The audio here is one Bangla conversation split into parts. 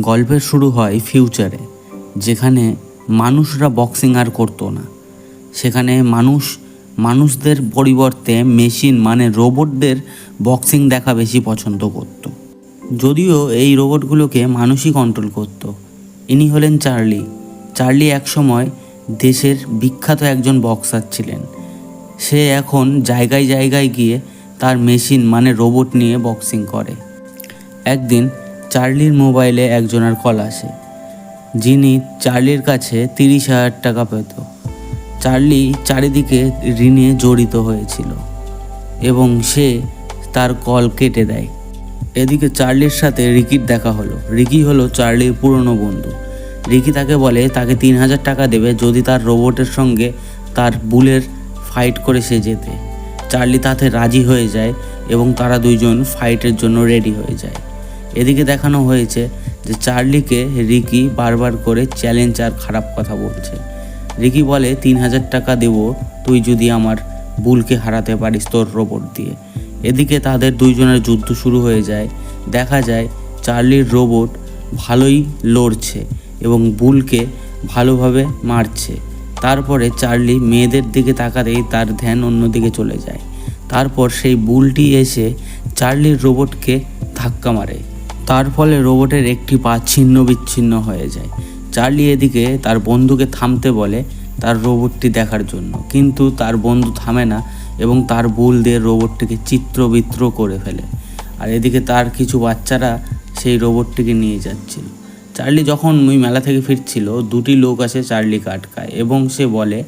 গল্পের শুরু হয় ফিউচারে, যেখানে মানুষরা বক্সিং আর করতো না। সেখানে মানুষ, মানুষদের পরিবর্তে মেশিন মানে রোবটদের বক্সিং দেখা বেশি পছন্দ করত। যদিও এই রোবটগুলোকে মানুষই কন্ট্রোল করত। ইনি হলেন চার্লি। চার্লি একসময় দেশের বিখ্যাত একজন বক্সার ছিলেন। সে এখন জায়গায় জায়গায় গিয়ে তার মেশিন মানে রোবট নিয়ে বক্সিং করে। একদিন চার্লির মোবাইলে একজনের কল আসে। যিনি চার্লির কাছে তিরিশ হাজার টাকা পেত। চার্লি চারিদিকে ঋণে জড়িত হয়েছিল এবং সে তার কল কেটে দেয়। এদিকে চার্লির সাথে রিকির দেখা হলো। রিকি হলো চার্লির পুরনো বন্ধু। রিকি তাকে বলে, তাকে তিন হাজার টাকা দেবে যদি তার রোবটের সঙ্গে তার বুলের ফাইট করে সে যেতে চার্লি তাতে রাজি হয়ে যায় এবং তারা দুইজন ফাইটের জন্য রেডি হয়ে যায়। এদিকে দেখানো হয়েছে যে চার্লিকে রিকি বারবার করে চ্যালেঞ্জ আর খারাপ কথা বলছে। রিকি বলে, তিন হাজার টাকা দেবো, তুই যদি আমার বুলকে হারাতে পারিস তোর রোবট দিয়ে। এদিকে তাদের দুইজনের যুদ্ধ শুরু হয়ে যায়। দেখা যায়, চার্লির রোবট ভালোই লড়ছে এবং বুলকে ভালোভাবে মারছে। তারপরে চার্লি মেয়েদের দিকে তাকাতেই তার ধ্যান অন্যদিকে চলে যায়। তারপর সেই বুলটি এসে চার্লির রোবটকে ধাক্কা মারে। তার ফলে রোবটের একটি পা ছিন্ন বিচ্ছিন্ন হয়ে যায়। চার্লি এদিকে তার বন্ধুকে থামতে বলে তার রোবটটি দেখার জন্য। কিন্তু তার বন্ধু থামে না এবং তার বুল দিয়ে রোবটটিকে চিত্রবিত্র করে ফেলে। আর এদিকে তার কিছু বাচ্চারা সেই রোবটটিকে নিয়ে যাচ্ছিল। চার্লি যখন ওই মেলা থেকে ফিরছিল, দুটি লোক আসে চার্লিকে আটকায় এবং সে বলে,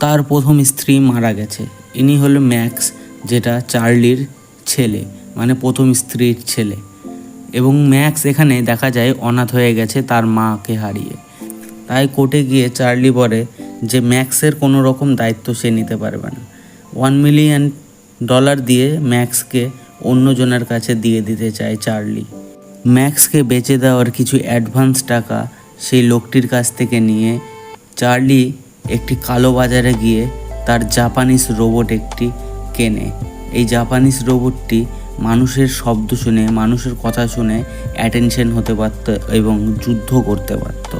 তার প্রথম স্ত্রী মারা গেছে। ইনি হলো ম্যাক্স, যেটা চার্লির ছেলে মানে প্রথম স্ত্রীর ছেলে। এবং ম্যাক্স এখানে দেখা যায় অনাথ হয়ে গেছে তার মাকে হারিয়ে। তাই কোর্টে গিয়ে চার্লি বলে যে ম্যাক্সের কোনো রকম দায়িত্ব সে নিতে পারবে না। ওয়ান মিলিয়ন ডলার দিয়ে ম্যাক্সকে অন্যজনের কাছে দিয়ে দিতে চায় চার্লি। ম্যাক্সকে বেচে দেওয়ার কিছু অ্যাডভান্স টাকা সেই লোকটির কাছ থেকে নিয়ে চার্লি একটি কালো বাজারে গিয়ে তার জাপানিজ রোবট একটি কেনে। এই জাপানিজ রোবটটি মানুষের শব্দ শুনে, মানুষের কথা শুনে অ্যাটেনশন হতে পারত এবং যুদ্ধ করতে পারত।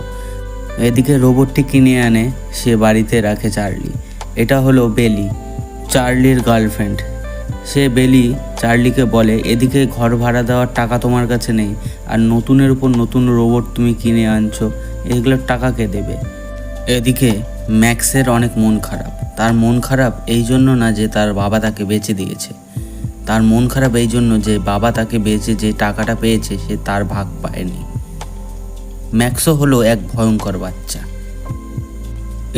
এদিকে রোবটটি কিনে আনে সে বাড়িতে রাখে চার্লি। এটা হলো বেলি, চার্লির গার্লফ্রেন্ড সে বেলি চার্লিকে বলে, এদিকে ঘর ভাড়া দেওয়ার টাকা তোমার কাছে নেই, আর নতুনের উপর নতুন রোবট তুমি কিনে আনছো, এগুলোর টাকা কে দেবে? এদিকে ম্যাক্সের অনেক মন খারাপ। তার মন খারাপ এই জন্য না যে তার বাবা তাকে বেচে দিয়েছে। তার মন খারাপ এই জন্য যে বাবা তাকে বেচে যে টাকাটা পেয়েছে সে তার ভাগ পায়নি। ম্যাক্সও হলো এক ভয়ঙ্কর বাচ্চা।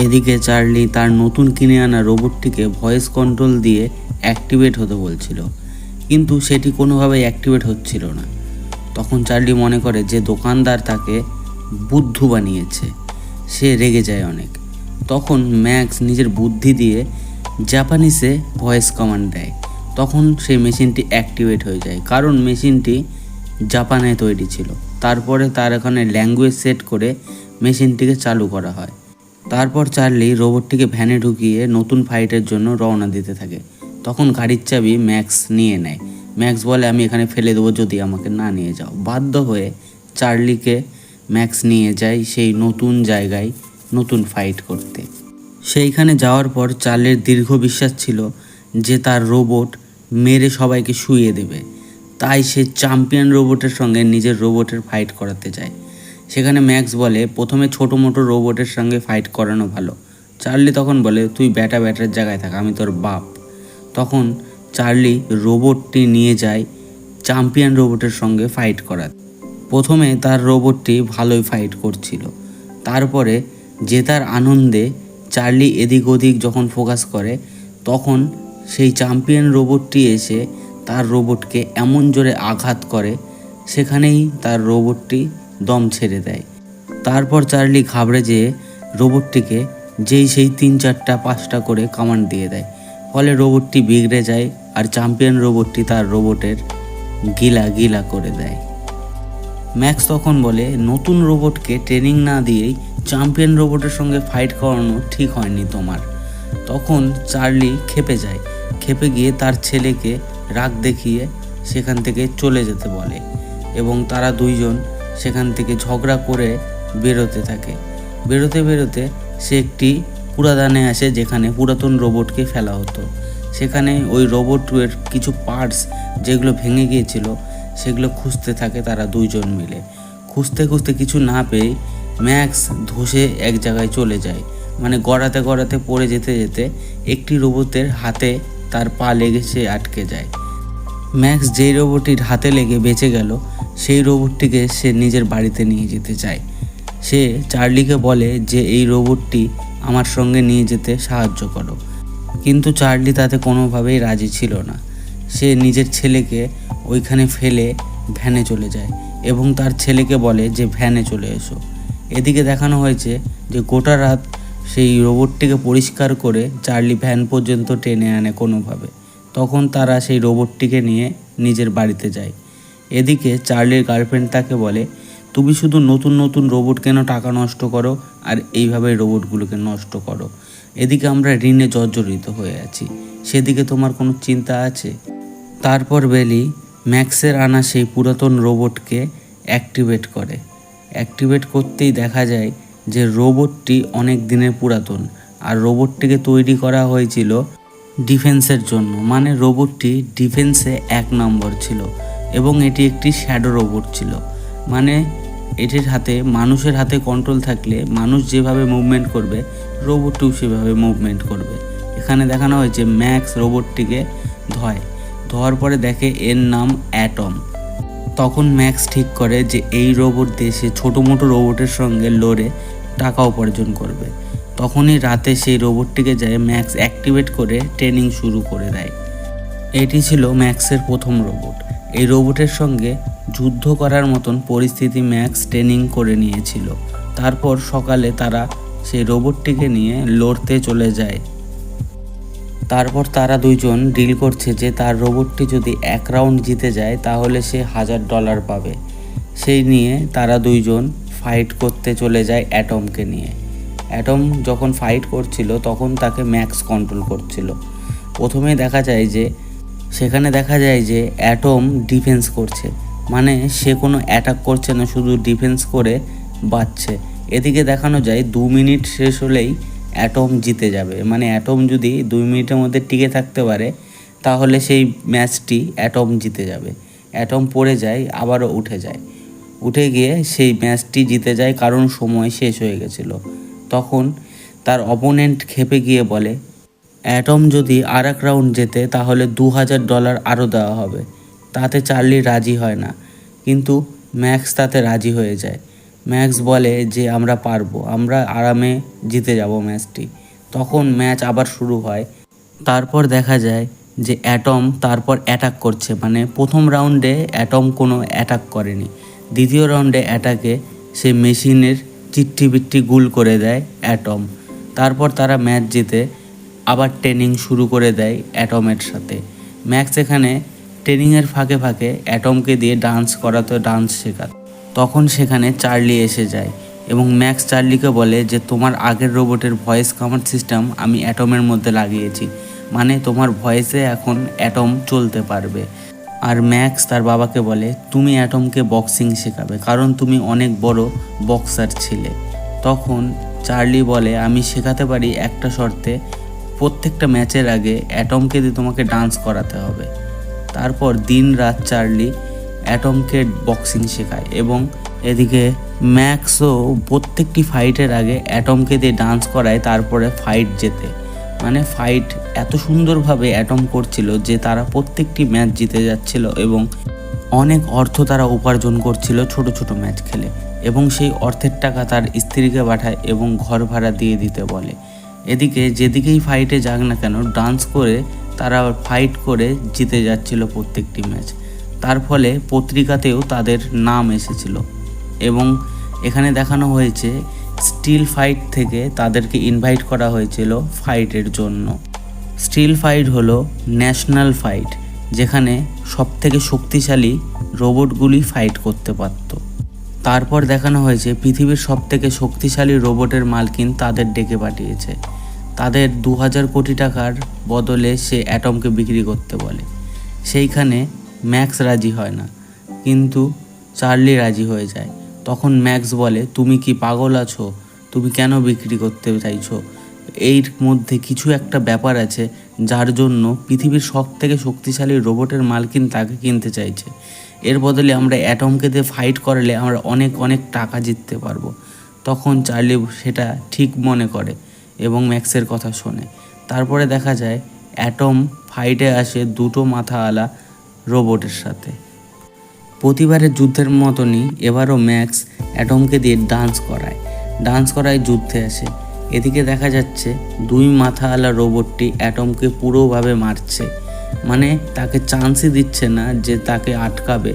এদিকে চার্লি তার নতুন কিনে আনা রোবটটিকে ভয়েস কন্ট্রোল দিয়ে অ্যাক্টিভেট হতে বলছিল, কিন্তু সেটি কোনোভাবেই অ্যাক্টিভেট হচ্ছিল না। তখন চার্লি মনে করে যে দোকানদার তাকে বুদ্ধু বানিয়েছে, সে রেগে যায় অনেক। তখন ম্যাক্স নিজের বুদ্ধি দিয়ে জাপানিসে ভয়েস কমান্ড দেয়। তখন সেই মেশিনটি অ্যাক্টিভেট হয়ে যায়। কারণ মেশিনটি জাপানে তৈরি ছিল। তারপরে তার এখানে ল্যাঙ্গুয়েজ সেট করে মেশিনটিকে চালু করা হয়। তারপর চার্লি রোবটটিকে ভ্যানে ঢুকিয়ে নতুন ফাইটের জন্য রওনা দিতে থাকে। তখন গাড়ির চাবি ম্যাক্স নিয়ে নেয়। ম্যাক্স বলে, আমি এখানে ফেলে দেবো যদি আমাকে না নিয়ে যাও। বাধ্য হয়ে চার্লিকে ম্যাক্স নিয়ে যায় সেই নতুন জায়গায় নতুন ফাইট করতে। সেইখানে যাওয়ার পর চার্লির দীর্ঘ বিশ্বাস ছিল যে তার রোবট মেরে সবাইকে শুইয়ে দেবে। তাই সে চ্যাম্পিয়ন রোবটের সঙ্গে নিজের রোবটের ফাইট করাতে চায় সেখানে ম্যাক্স বলে, প্রথমে ছোটো মোটো রোবটের সঙ্গে ফাইট করানো ভালো। চার্লি তখন বলে, তুই ব্যাটা ব্যাটার জায়গায় থাক, আমি তোর বাপ। তখন চার্লি রোবটটি নিয়ে যায় চ্যাম্পিয়ন রোবটের সঙ্গে ফাইট করাতে। প্রথমে তার রোবটটি ভালোই ফাইট করছিল। তারপরে জেতার আনন্দে চার্লি এদিক ওদিক যখন ফোকাস করে, তখন সেই চ্যাম্পিয়ন রোবটটি এসে তার রোবটকে এমন জোরে আঘাত করে, সেখানেই তার রোবটটি দম ছেড়ে দেয়। তারপর চার্লি ঘাবড়ে যেয়ে রোবটটিকে যেই সেই তিন চারটা, পাঁচটা করে কামান্ড দিয়ে দেয়। ফলে রোবটটি বিগড়ে যায় আর চ্যাম্পিয়ন রোবটটি তার রোবটের গিলা গিলা করে দেয়। ম্যাক্স তখন বলে, নতুন রোবটকে ট্রেনিং না দিয়েই চ্যাম্পিয়ন রোবটের সঙ্গে ফাইট করানো ঠিক হয়নি তোমার। তখন চার্লি খেপে যায়। খেপে গিয়ে তার ছেলেকে রাগ দেখিয়ে সেখান থেকে চলে যেতে বলে এবং তারা দুইজন সেখান থেকে ঝগড়া করে বেরোতে থাকে। বেরোতে বেরোতে সে একটি পুরাদানে আসে যেখানে পুরাতন রোবটকে ফেলা হতো। সেখানে ওই রোবটের কিছু পার্টস যেগুলো ভেঙে গিয়েছিল সেগুলো খুঁজতে থাকে তারা দুইজন মিলে। খুঁজতে খুঁজতে কিছু না পেয়ে ম্যাক্স ধসে এক জায়গায় চলে যায়। মানে গড়াতে গড়াতে পড়ে যেতে যেতে একটি রোবটের হাতে তার পা লেগে সে আটকে যায়। ম্যাক্স যেই রোবটটির হাতে লেগে বেঁচে গেল, সেই রোবটটিকে সে নিজের বাড়িতে নিয়ে যেতে চায়। সে চার্লিকে বলে যে, এই রোবটটি আমার সঙ্গে নিয়ে যেতে সাহায্য করো। কিন্তু চার্লি তাতে কোনোভাবেই রাজি ছিল না। সে নিজের ছেলেকে ওইখানে ফেলে ভ্যানে চলে যায় এবং তার ছেলেকে বলে যে, ভ্যানে চলে এসো। এদিকে দেখানো হয়েছে যে, গোটা রাত সেই রোবটটিকে পরিষ্কার করে চার্লি ভ্যান পর্যন্ত টেনে আনে কোনোভাবে। তখন তারা সেই রোবটটিকে নিয়ে নিজের বাড়িতে যায়। এদিকে চার্লির গার্লফ্রেন্ড তাকে বলে, তুমি শুধু নতুন নতুন রোবট কেন টাকা নষ্ট করো? আর এইভাবে রোবটগুলোকে নষ্ট করো? এদিকে আমরা ঋণে জর্জরিত হয়ে আছি। সেদিকে তোমার কোনো চিন্তা আছে? তারপর বেলি ম্যাক্সের আনা সেই পুরাতন রোবটকে অ্যাক্টিভেট করে। অ্যাক্টিভেট করতেই দেখা যায় যে রোবটটি অনেক দিনের পুরাতন আর রোবটটিকে তৈরি করা হয়েছিল ডিফেন্সের জন্য। মানে রোবটটি ডিফেন্সে এক নম্বর ছিল এবং এটি একটি শ্যাডো রোবট ছিল। মানে এটির হাতে, মানুষের হাতে কন্ট্রোল থাকলে মানুষ যেভাবে মুভমেন্ট করবে রোবটটিও সেভাবে মুভমেন্ট করবে। এখানে দেখানো হয়েছে ম্যাক্স রোবটটিকে ধয়। ধোয়ার পরে দেখে এর নাম অ্যাটম তখন ম্যাক্স ঠিক করে যে এই রোবট সে ছোটো মোটো রোবটের সঙ্গে লড়ে টাকা উপার্জন করবে। তখনই রাতে সেই রোবটটিকে যায় ম্যাক্স অ্যাক্টিভেট করে ট্রেনিং শুরু করে দেয়। এটি ছিল ম্যাক্সের প্রথম রোবট। এই রোবটের সঙ্গে যুদ্ধ করার মতন পরিস্থিতি ম্যাক্স ট্রেনিং করে নিয়েছিল। তারপর সকালে তারা সেই রোবটটিকে নিয়ে লড়তে চলে যায়। তারপর তারা দুইজন ডিল করছে যে তার রোবটটি যদি এক রাউন্ড জিতে যায়, তাহলে সে হাজার ডলার পাবে। সেই নিয়ে তারা দুইজন ফাইট করতে চলে যায় অ্যাটমকে নিয়ে। অ্যাটম যখন ফাইট করছিল, তখন তাকে ম্যাক্স কন্ট্রোল করছিল। প্রথমে দেখা যায় যে, সেখানে দেখা যায় যে অ্যাটম ডিফেন্স করছে। মানে সে কোনো অ্যাটাক করছে না, শুধু ডিফেন্স করে বাঁচছে। এদিকে দেখানো যায়, দু মিনিট শেষ হলেই অ্যাটম জিতে যাবে। মানে অ্যাটম যদি দুই মিনিটের মধ্যে টিকে থাকতে পারে, তাহলে সেই ম্যাচটি অ্যাটম জিতে যাবে। অ্যাটম পড়ে যায়, আবারও উঠে যায়। উঠে গিয়ে সেই ম্যাচটি জিতে যায় কারণ সময় শেষ হয়ে গেছিল। তখন তার অপোনেন্ট খেপে গিয়ে বলে অ্যাটম যদি আর এক রাউন্ড জেতে, তাহলে দু হাজার ডলার আরও দেওয়া হবে। তাতে চার্লি রাজি হয় না। কিন্তু ম্যাক্স তাতে রাজি হয়ে যায়। ম্যাক্স বলে যে আমরা পারব, আমরা আরামে জিতে যাব ম্যাচটি। তখন ম্যাচ আবার শুরু হয়। তারপর দেখা যায় যে অ্যাটম তারপর অ্যাটাক করছে মানে প্রথম রাউন্ডে অ্যাটম কোনো অ্যাটাক করেনি। দ্বিতীয় রাউন্ডে অ্যাটাকে সে মেশিনের চিট্টি বিট্টি গুল করে দেয় অ্যাটম। তারপর তারা ম্যাচ জিতে আবার ট্রেনিং শুরু করে দেয় অ্যাটমের সাথে। ম্যাক্স এখানে ট্রেনিংয়ের ফাঁকে ফাঁকে অ্যাটমকে দিয়ে ডান্স করাতো, ডান্স শেখাত। তখন সেখানে চার্লি এসে যায় এবং ম্যাক্স চার্লিকে বলে যে, তোমার আগের রোবটের ভয়েস কমান্ড সিস্টেম আমি অ্যাটমের মধ্যে লাগিয়েছি। মানে তোমার ভয়েসে এখন অ্যাটম চলতে পারবে। আর ম্যাক্স তার বাবাকে বলে, তুমি অ্যাটমকে বক্সিং শেখাবে, কারণ তুমি অনেক বড় বক্সার ছিলে। তখন চার্লি বলে, আমি শেখাতে পারি একটা শর্তে, প্রত্যেকটা ম্যাচের আগে অ্যাটমকে দিয়ে তোমাকে ডান্স করাতে হবে। তারপর দিন রাত চার্লি অ্যাটমকে বক্সিং শেখায় এবং এদিকে ম্যাক্সও প্রত্যেকটি ফাইটের আগে অ্যাটমকে দিয়ে ডান্স করায়, তারপরে ফাইট জেতে। মানে ফাইট এত সুন্দরভাবে অ্যাটম করছিল যে তারা প্রত্যেকটি ম্যাচ জিতে যাচ্ছিল এবং অনেক অর্থ তারা উপার্জন করছিল ছোট ছোট ম্যাচ খেলে এবং সেই অর্থের টাকা তার স্ত্রীকে পাঠায় এবং ঘর ভাড়া দিয়ে দিতে বলে। এদিকে যেদিকেই ফাইটে যাক না কেন ডান্স করে তারা ফাইট করে জিতে যাচ্ছিল প্রত্যেকটি ম্যাচ তার ফলে পত্রিকাতেও তাদের নাম এসেছিল এবং এখানে দেখানো হয়েছে স্টিল ফাইট থেকে তাদেরকে ইনভাইট করা হয়েছিল ফাইটের জন্য। স্টিল ফাইট হলো ন্যাশনাল ফাইট, যেখানে সবথেকে শক্তিশালী রোবটগুলি ফাইট করতে পারত। তারপর দেখানো হয়েছে পৃথিবীর সবথেকে শক্তিশালী রোবটের মালকিন তাদের ডেকে পাঠিয়েছে। তাদের দু হাজার কোটি টাকার বদলে সে অ্যাটমকে বিক্রি করতে বলে। সেইখানে ম্যাক্স রাজি হয় না। কিন্তু চার্লি রাজি হয়ে যায়। তখন ম্যাক্স বলে, তুমি কি পাগল আছো? তুমি কেন বিক্রি করতে চাইছো? এর মধ্যে কিছু একটা ব্যাপার আছে যার জন্য পৃথিবীর সব থেকে শক্তিশালী রোবটের মালকিন তাকে কিনতে চাইছে। এর বদলে আমরা অ্যাটমকে দিয়ে ফাইট করলে আমরা অনেক অনেক টাকা জিততে পারব। তখন চার্লি সেটা ঠিক মনে করে এবং ম্যাক্সের কথা শোনে। তারপরে দেখা যায়, অ্যাটম ফাইটে আসে দুটো মাথাওয়ালা রোবটের সাথে। প্রতিবারের যুদ্ধের মতনই এবারও ম্যাক্স অ্যাটমকে দিয়ে ডান্স করায়। ডান্স করায় যুদ্ধে আসে। এদিকে দেখা যাচ্ছে দুই মাথাওয়ালা রোবটটি অ্যাটমকে পুরোভাবে মারছে। মানে তাকে চান্সই দিচ্ছে না যে তাকে আটকাবে।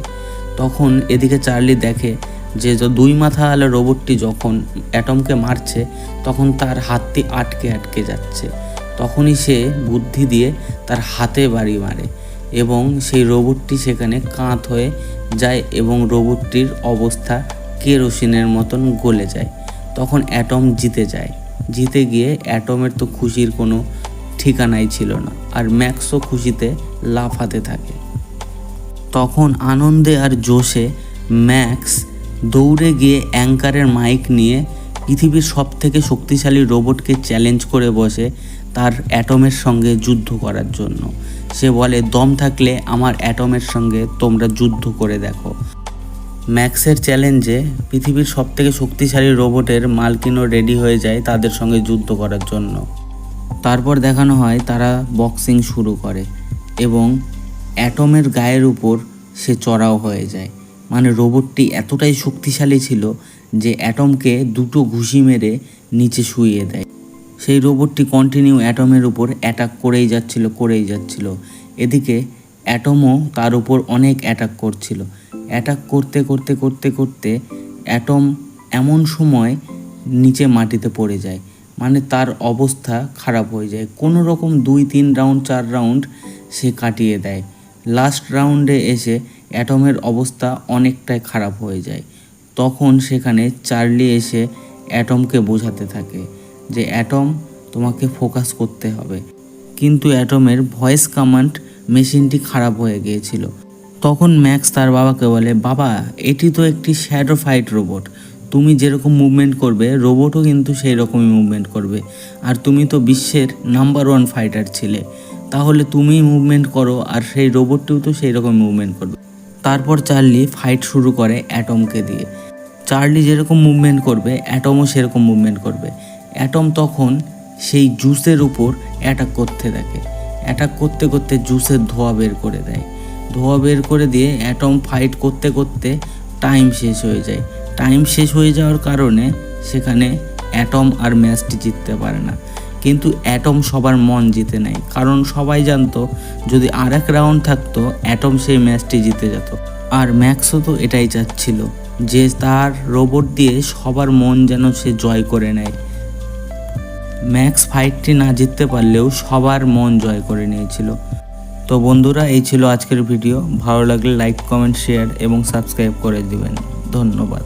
তখন এদিকে চার্লি দেখে যে দুই মাথাওয়ালা রোবটটি যখন অ্যাটমকে মারছে, তখন তার হাতটি আটকে আটকে যাচ্ছে। তখনই সে বুদ্ধি দিয়ে তার হাতে বাড়ি মারে। এবং সেই রোবটটি সেখানে কাঁত হয়ে যায় এবং রোবটটির অবস্থা কেরোসিনের মতন গলে যায়। তখন অ্যাটম জিতে যায়। জিতে গিয়ে অ্যাটমের তো খুশির কোনো ঠিকানাই ছিল না আর ম্যাক্সও খুশিতে লাফাতে থাকে। তখন আনন্দে আর জোশে ম্যাক্স দৌড়ে গিয়ে অ্যাঙ্কারের মাইক নিয়ে পৃথিবীর সব থেকে শক্তিশালী রোবটকে চ্যালেঞ্জ করে বসে তার অ্যাটমের সঙ্গে যুদ্ধ করার জন্য। সে বলে, দম থাকলে আমার অ্যাটমের সঙ্গে তোমরা যুদ্ধ করে দেখো। ম্যাক্সের চ্যালেঞ্জে পৃথিবীর সব থেকে শক্তিশালী রোবটের মালকিনও রেডি হয়ে যায় তাদের সঙ্গে যুদ্ধ করার জন্য। তারপর দেখানো হয়, তারা বক্সিং শুরু করে এবং অ্যাটমের গায়ের উপর সে চড়াও হয়ে যায়। মানে রোবটটি এতটাই শক্তিশালী ছিল যে অ্যাটমকে দুটো ঘুষি মেরে নিচে শুইয়ে দেয়। সেই রোবটটি কন্টিনিউ অ্যাটমের উপর অ্যাটাক করেই যাচ্ছিল করেই যাচ্ছিল। এদিকে অ্যাটমও তার উপর অনেক অ্যাটাক করছিল। অ্যাটাক করতে করতে করতে করতে অ্যাটম এমন সময় নিচে মাটিতে পড়ে যায়। মানে তার অবস্থা খারাপ হয়ে যায়। কোনো রকম দুই, তিন রাউন্ড চার রাউন্ড সে কাটিয়ে দেয়। লাস্ট রাউন্ডে এসে অ্যাটমের অবস্থা অনেকটাই খারাপ হয়ে যায়। তখন সেখানে চার্লি এসে অ্যাটমকে বোঝাতে থাকে। যে অ্যাটম তোমাকে ফোকাস করতে হবে। কিন্তু অ্যাটমের ভয়েস কমান্ড মেশিনটি খারাপ হয়ে গিয়েছিল। তখন ম্যাক্স তার বাবাকে বলে, বাবা, এটি তো একটি শ্যাডো ফাইট রোবট তুমি যেরকম মুভমেন্ট করবে রোবটও কিন্তু সেই রকমই মুভমেন্ট করবে। আর তুমি তো বিশ্বের নাম্বার ওয়ান ফাইটার ছিলে। তাহলে তুমি মুভমেন্ট করো, আর সেই রোবটটিও তো সেই রকম মুভমেন্ট করবে। তারপর চার্লি ফাইট শুরু করে অ্যাটমকে দিয়ে। চার্লি যেরকম মুভমেন্ট করবে অ্যাটমও সেরকম মুভমেন্ট করবে। অ্যাটম তখন সেই জুসের উপর অ্যাটাক করতে থাকে অ্যাটাক করতে করতে জুসের ধোয়া বের করে দেয়। ধোয়া বের করে দিয়ে অ্যাটম ফাইট করতে করতে টাইম শেষ হয়ে যায়। টাইম শেষ হয়ে যাওয়ার কারণে সেখানে অ্যাটম আর ম্যাচটি জিততে পারে না। কিন্তু অ্যাটম সবার মন জিতে নেয়। কারণ সবাই জানতো, যদি আর এক রাউন্ড থাকতো, অ্যাটম সেই ম্যাচটি জিতে যেত। আর ম্যাক্সও তো এটাই চাচ্ছিল যে তার রোবট দিয়ে সবার মন যেন সে জয় করে নেয়। ম্যাক্স ফাইটটি না জিততে পারলেও সবার মন জয় করে নিয়েছিল। তো বন্ধুরা, এই ছিল আজকের ভিডিও। ভালো লাগলে লাইক, কমেন্ট, শেয়ার এবং সাবস্ক্রাইব করে দিবেন। ধন্যবাদ।